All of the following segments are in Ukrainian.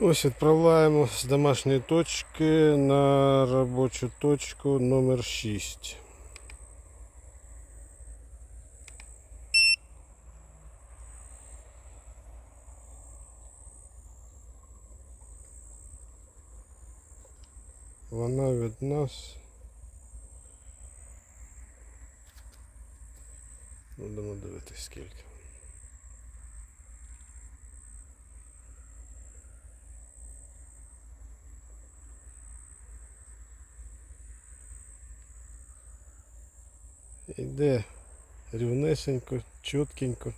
Ось відправляємо з домашньої точки на робочу точку номер 6. Вона від нас. Будемо дивитися скільки. Іде рівнесенько, чіткенько.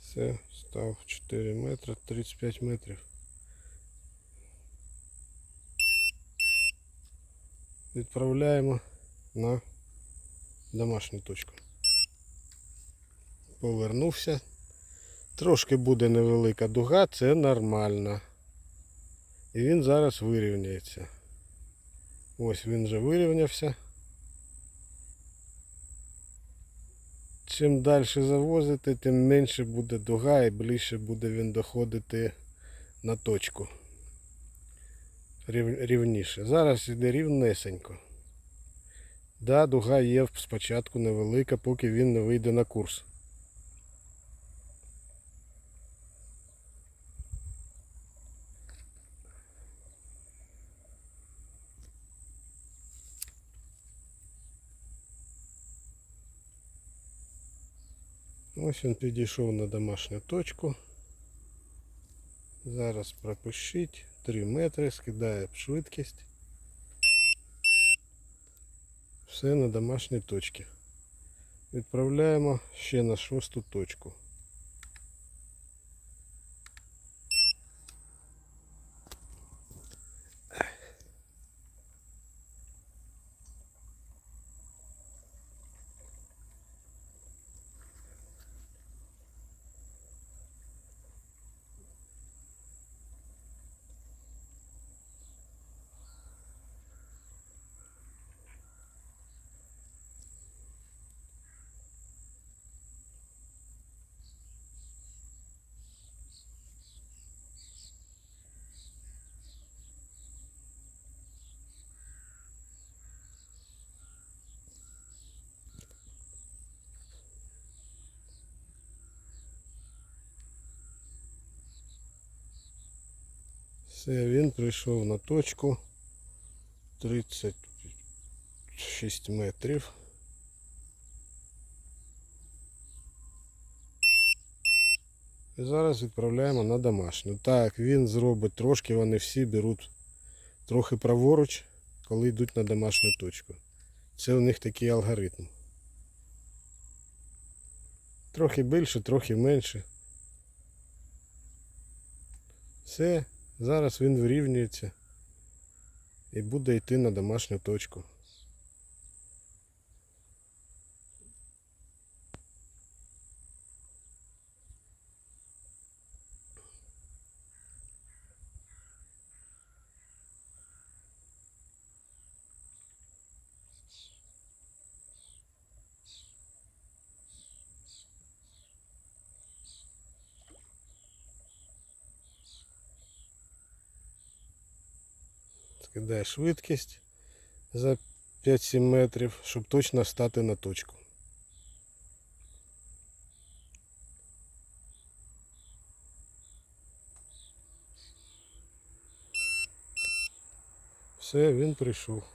Все, став 4 метри, 35 метрів. Відправляємо на домашню точку. Повернувся. Трошки буде невелика дуга, це нормально. І він зараз вирівняється. Ось він вже вирівнявся. Чим далі завозити, тим менше буде дуга і ближче буде він доходити на точку. Рівніше. Зараз іде рівнесенько. Да, дуга є спочатку невелика, поки він не вийде на курс. Ось він підійшов на домашню точку. Зараз пропишіть 3 метри, скидає швидкість. Все на домашній точці. Відправляємо ще на шосту точку. Все, він прийшов на точку 36 метрів. І зараз відправляємо на домашню. Так, він зробить трошки, вони всі беруть трохи праворуч, коли йдуть на домашню точку. Це у них такий алгоритм. Трохи більше, трохи менше. Все, зараз він вирівнюється і буде йти на домашню точку. Скидає швидкість за 5-7 метрів, щоб точно стати на точку. Все, він прийшов.